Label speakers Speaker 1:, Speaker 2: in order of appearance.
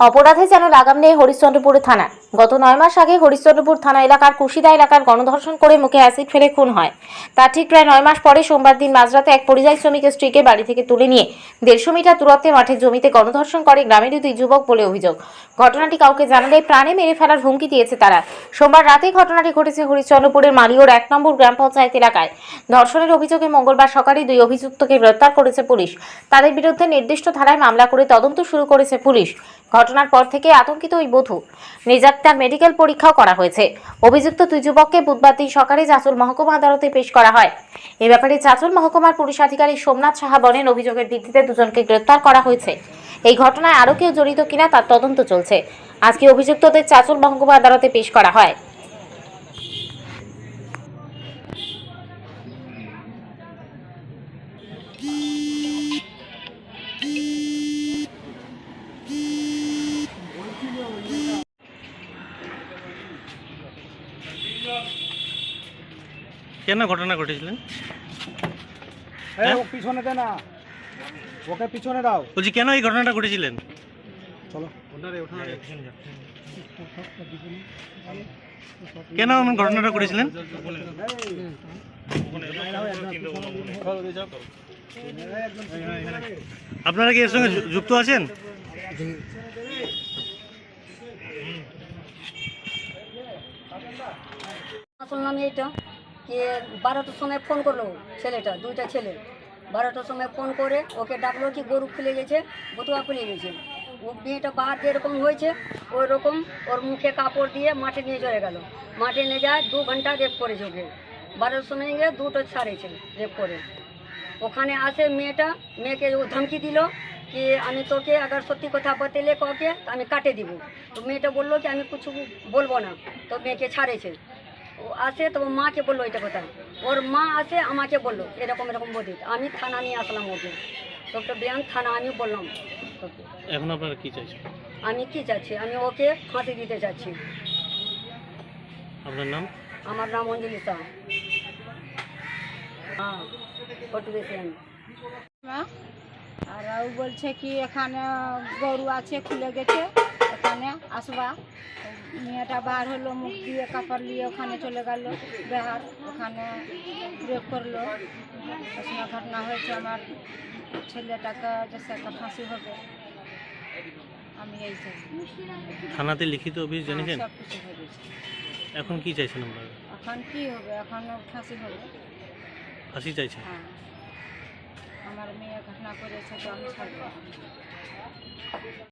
Speaker 1: অপরাধে যেন লাগাম নেই হরিশ্চন্দ্রপুর থানা গত নয় মাস আগে হরিশ্চন্দ্রপুর থানা এলাকার কুশিদা এলাকার গণধর্ষণ করে মুখে অ্যাসিড ফেলে খুন হয়। তার ঠিক প্রায় নয় মাস পরে সোমবার দিন মাঝরাতে এক পরিযায়ী শ্রমিকের স্ত্রীকে বাড়ি থেকে তুলে নিয়ে দেড়শো মিটার দূরত্বে মাঠের জমিতে গণধর্ষণ করে গ্রামের দুই যুবক বলে অভিযোগ। ঘটনাটি কাউকে জানালে প্রাণে মেরে ফেলার হুমকি দিয়েছে তারা। সোমবার রাতে ঘটনাটি ঘটেছে হরিশ্চন্দ্রপুরের মালিওর এক নম্বর গ্রাম পঞ্চায়েত এলাকায়। ধর্ষণের অভিযোগে মঙ্গলবার সকালে দুই অভিযুক্তকে গ্রেপ্তার করেছে পুলিশ। তাদের বিরুদ্ধে নির্দিষ্ট ধারায় মামলা করে তদন্ত শুরু করেছে পুলিশ। ঘটনার পর থেকে আতঙ্কিত ওই বধূ। নির্যাতিতার মেডিকেল পরীক্ষাও করা হয়েছে। অভিযুক্ত দুই যুবককে বুধবার দিন সকালে চাঁচল মহকুমা আদালতে পেশ করা হয়। এ ব্যাপারে চাঁচল মহকুমার পুলিশ আধিকারিক সোমনাথ সাহা বলেন, অভিযোগের ভিত্তিতে দুজনকে গ্রেপ্তার করা হয়েছে। এই ঘটনায় আরও কেউ জড়িত কিনা তার তদন্ত চলছে। আজকে অভিযুক্তদের চাঁচল মহকুমা আদালতে পেশ করা হয়।
Speaker 2: কেন ঘটনা ঘটেছিলেন
Speaker 3: ও পিছনে দে না। ওকে পিছনে দাও।
Speaker 2: বলছি কেন এই ঘটনাটা ঘটেছিলেন?
Speaker 3: চলো।
Speaker 2: কেন এমন ঘটনাটা করেছিলেন আপনারা কি এর সঙ্গে যু- যুক্ত আছেন?
Speaker 4: শুনলাম এইটা যে বারোটার সময় ফোন করল ছেলেটা, দুইটা ছেলে। বারোটার সময় ফোন করে ওকে ডাকলো কি গরু খুলে গেছে বতুয়া খুলে গেছে। ও মেয়েটা বাহার যেরকম হয়েছে ওই রকম ওর মুখে কাপড় দিয়ে মাঠে নিয়ে চলে গেল। মাঠে নিয়ে যায়, দু ঘণ্টা রেপ করেছে ওকে। বারোটার সময় গিয়ে দুটো ছাড়িয়েছে রেপ করে। ওখানে আসে মেয়েটা, মেয়েকে ও ধমকি দিল কি আমি তোকে আবার সত্যি কথা বতেলে কাউকে আমি কাটে দিব। তো মেয়েটা বলল কি আমি কিছু বলব না। তো মেয়েকে ছাড়েছে। আসে তো মাকে বলল এটা কথা ওর মা আসে আমাকে বলল এরকম এরকম বলি আমি থানা নিয়ে আসলাম ওকে। ডক্টর বিয়ান থানা আমি বললাম
Speaker 2: এখন আপনারা কি চাইছেন?
Speaker 4: আমি কি চাচ্ছি? আমি ওকে ফাঁসি দিতে চাচ্ছি।
Speaker 2: আপনার নাম?
Speaker 4: আমার নাম অঞ্জলি শাহ। হ্যাঁ।
Speaker 5: আর ও বলছে কি এখানে গরু আছে খুলে গেছে। এখানে আসবা। মেয়েটা বার হলো মুখ দিয়ে কাপড় নিয়ে ওখানে চলে গেল। বেহার ওখানে রেপ করল। এসময় ঘটনা হয়েছে আমার ছেলেটাকে জেসে একটা ফাঁসি হবে। আমি এই চাই
Speaker 2: থানাতে লিখিত অভিযোগ জানিয়েছেন?
Speaker 5: সব কিছু হয়ে গেছে
Speaker 2: এখন কি চাইছেন আপনারা?
Speaker 5: এখন কি হবে? এখন ফাঁসি হবে।
Speaker 2: ফাঁসি চাইছেন?
Speaker 5: হ্যাঁ। আমার মেয়ে ঘটনা করেছে তো আমি ছাড়বো।